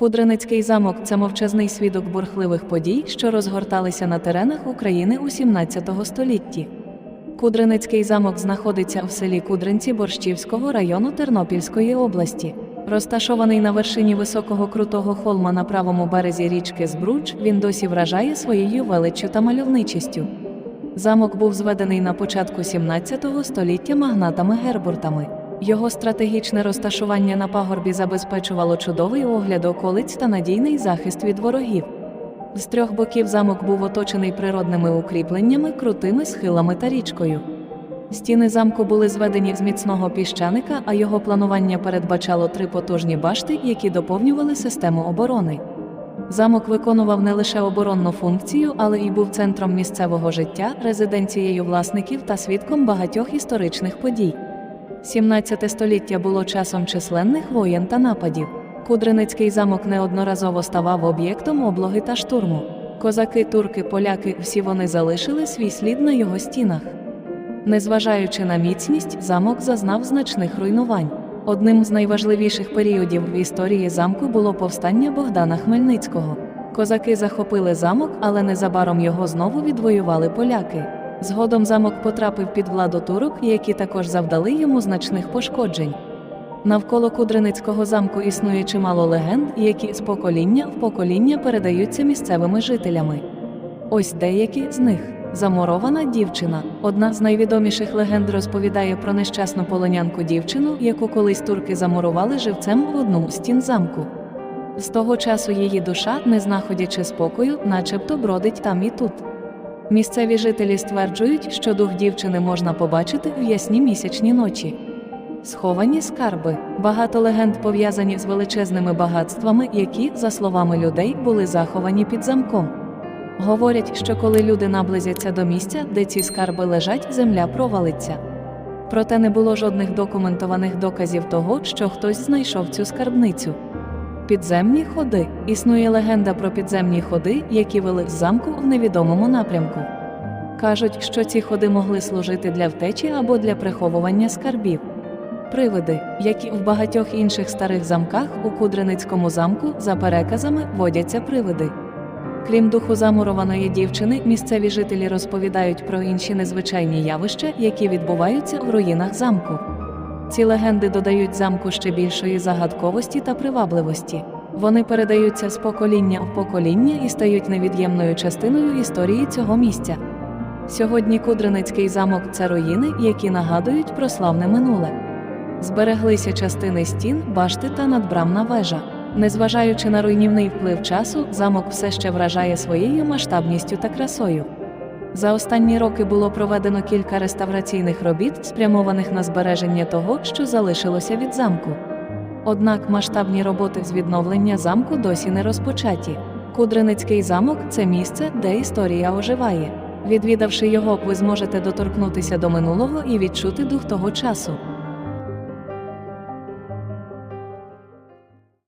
Кудреницький замок це мовчазний свідок бурхливих подій, що розгорталися на теренах України у 17 столітті. Кудреницький замок знаходиться в селі Кудринці Борщівського району Тернопільської області. Розташований на вершині високого крутого холма на правому березі річки Збруч, він досі вражає своєю величчю та мальовничістю. Замок був зведений на початку 17 століття магнатами-гербуртами. Його стратегічне розташування на пагорбі забезпечувало чудовий огляд околиць та надійний захист від ворогів. З трьох боків замок був оточений природними укріпленнями, крутими схилами та річкою. Стіни замку були зведені з міцного піщаника, а його планування передбачало три потужні башти, які доповнювали систему оборони. Замок виконував не лише оборонну функцію, але й був центром місцевого життя, резиденцією власників та свідком багатьох історичних подій. 17 століття було часом численних воєн та нападів. Кудреницький замок неодноразово ставав об'єктом облоги та штурму. Козаки, турки, поляки всі вони залишили свій слід на його стінах. Незважаючи на міцність, замок зазнав значних руйнувань. Одним з найважливіших періодів в історії замку було повстання Богдана Хмельницького. Козаки захопили замок, але незабаром його знову відвоювали поляки. Згодом замок потрапив під владу турок, які також завдали йому значних пошкоджень. Навколо Кудреницького замку існує чимало легенд, які з покоління в покоління передаються місцевими жителями. Ось деякі з них. Замурована дівчина. Одна з найвідоміших легенд розповідає про нещасну полонянку дівчину, яку колись турки замурували живцем в одну стін замку. З того часу її душа, не знаходячи спокою, начебто бродить там і тут. Місцеві жителі стверджують, що дух дівчини можна побачити в ясні місячні ночі. Сховані скарби. Багато легенд пов'язані з величезними багатствами, які, за словами людей, були заховані під замком. Говорять, що коли люди наблизяться до місця, де ці скарби лежать, земля провалиться. Проте не було жодних документованих доказів того, що хтось знайшов цю скарбницю. Підземні ходи. Існує легенда про підземні ходи, які вели з замку в невідомому напрямку. Кажуть, що ці ходи могли служити для втечі або для приховування скарбів. Привиди, як і в багатьох інших старих замках, у Кудреницькому замку, за переказами, водяться привиди. Крім духу замурованої дівчини, місцеві жителі розповідають про інші незвичайні явища, які відбуваються в руїнах замку. Ці легенди додають замку ще більшої загадковості та привабливості. Вони передаються з покоління в покоління і стають невід'ємною частиною історії цього місця. Сьогодні Кудреницький замок це руїни, які нагадують про славне минуле. Збереглися частини стін, башти та надбрамна вежа. Незважаючи на руйнівний вплив часу, замок все ще вражає своєю масштабністю та красою. За останні роки було проведено кілька реставраційних робіт, спрямованих на збереження того, що залишилося від замку. Однак масштабні роботи з відновлення замку досі не розпочаті. Кудриницький замок це місце, де історія оживає. Відвідавши його, ви зможете доторкнутися до минулого і відчути дух того часу.